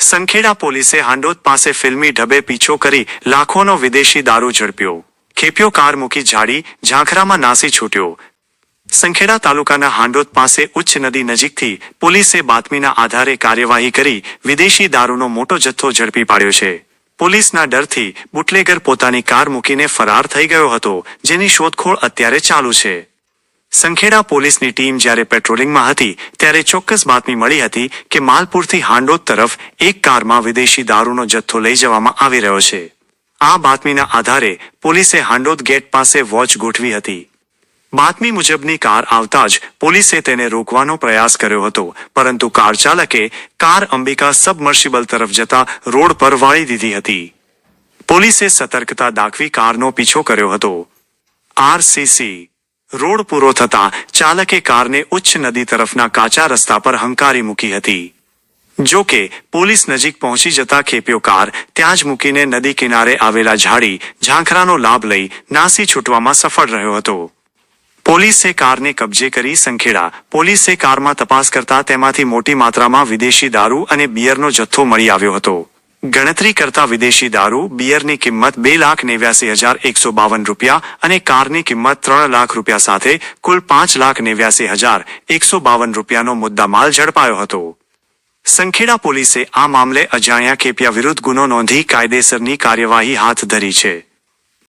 સંખેડા પોલીસે હાંડોદ પાસે ફિલ્મી ઢબે પીછો કરી લાખોનો વિદેશી દારૂ ઝડપ્યો. ખેપ્યો કાર મૂકી ઝાડી, ઝાંખરામાં નાસી છૂટ્યો. સંખેડા તાલુકાના હાંડોદ પાસે ઉચ્ચ નદી નજીકથી પોલીસે બાતમીના આધારે કાર્યવાહી કરી વિદેશી દારૂનો મોટો જથ્થો ઝડપી પાડ્યો છે. પોલીસના ડરથી બુટલેગર પોતાની કાર મૂકીને ફરાર થઈ ગયો હતો, જેની શોધખોળ અત્યારે ચાલુ છે. સંખેડા પોલીસની ટીમ જ્યારે પેટ્રોલિંગમાં હતી, ત્યારે ચોક્કસ બાતમી મળી હતી કે માલપુરથી હાંડોદ તરફ એક કારમાં વિદેશી દારૂનો જથ્થો લઈ જવામાં આવી રહ્યો છે. આ બાતમીના આધારે પોલીસે હાંડોદ ગેટ પાસે વોચ ગોઠવી હતી. બાતમી મુજબની કાર આવતા જ પોલીસે તેને રોકવાનો પ્રયાસ કર્યો હતો, પરંતુ કાર ચાલકે કાર અંબિકા સબમર્સિબલ તરફ જતા રોડ પર વાળી દીધી હતી. પોલીસે સતર્કતા દાખવી કારનો પીછો કર્યો હતો. આરસીસી રોડ પૂરો થતા ચાલકે કારને ઉચ્ચ નદી તરફના કાચા રસ્તા પર હંકારી મૂકી હતી. જો કે પોલીસ નજીક પહોંચી જતા ખેપ્યો કાર ત્યાં જ મૂકીને નદી કિનારે આવેલા ઝાડી ઝાંખરાનો લાભ લઈ નાસી છૂટવામાં સફળ રહ્યો હતો. પોલીસે કારને કબજે કરી સંખેડા પોલીસે કારમાં તપાસ કરતા તેમાંથી મોટી માત્રામાં વિદેશી દારૂ અને બિયરનો જથ્થો મળી આવ્યો હતો. ગણતરી કરતા વિદેશી દારૂ, બિયરની કિંમત બે લાખ નેવ્યાસી હજાર એકસો બાવન રૂપિયા અને કારની કિંમત ત્રણ લાખ રૂપિયા સાથે કુલ પાંચ લાખ નેવ્યાસી હજાર એકસો બાવન રૂપિયાનો મુદ્દામાલ ઝડપાયો હતો. સંખેડા પોલીસે આ મામલે અજાણ્યા કેપિયા વિરુદ્ધ ગુનો નોંધી કાયદેસરની કાર્યવાહી હાથ ધરી છે.